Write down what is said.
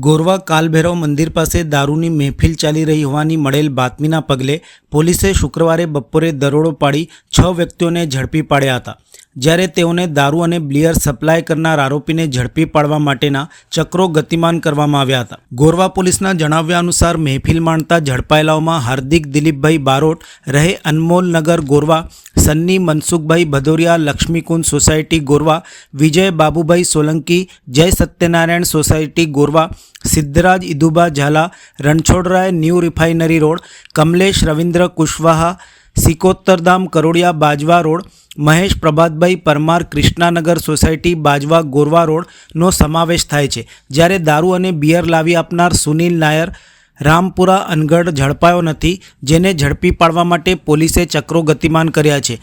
ગોરવા કાલભૈરવ મંદિર પાસે દારૂની મહેફિલ ચાલી રહી હોવાની મળેલ બાતમીના પગલે પોલીસે શુક્રવારે બપોરે દરોડો પાડી છ વ્યક્તિઓને ઝડપી પાડ્યા હતા. જ્યારે તેઓને દારૂ અને બ્લિયર સપ્લાય કરનાર આરોપીને ઝડપી પાડવા માટેના ચક્રો ગતિમાન કરવામાં આવ્યા હતા. ગોરવા પોલીસના જણાવ્યા અનુસાર મહેફિલ માણતા ઝડપાયેલાઓમાં હાર્દિક દિલીપભાઈ બારોટ, રહે Anmolnagar Gorwa, Sunny Mansukhbhai Bhadoriya, Laxmikunj society Gorwa, Vijay Babubhai Solanki, Jay Satyanarayan society Gorwa, Siddhraj Iduba Jhala, Ranchhodrai new refinery road, Kamlesh Ravindra Kushwaha, Sikotardham Karodiya Bajwa road Mahesh Prabhatbhai Parmar Krishnanagar society Bajwa Gorwa રોડનો સમાવેશ થાય છે, જ્યારે દારૂ અને beer લાવી આપનાર સુનિલ નાયર રામપુરા અનગઢ ઝડપાયો નથી, જેને ઝડપી પાડવા માટે પોલીસે ચક્રો ગતિમાન કર્યા છે.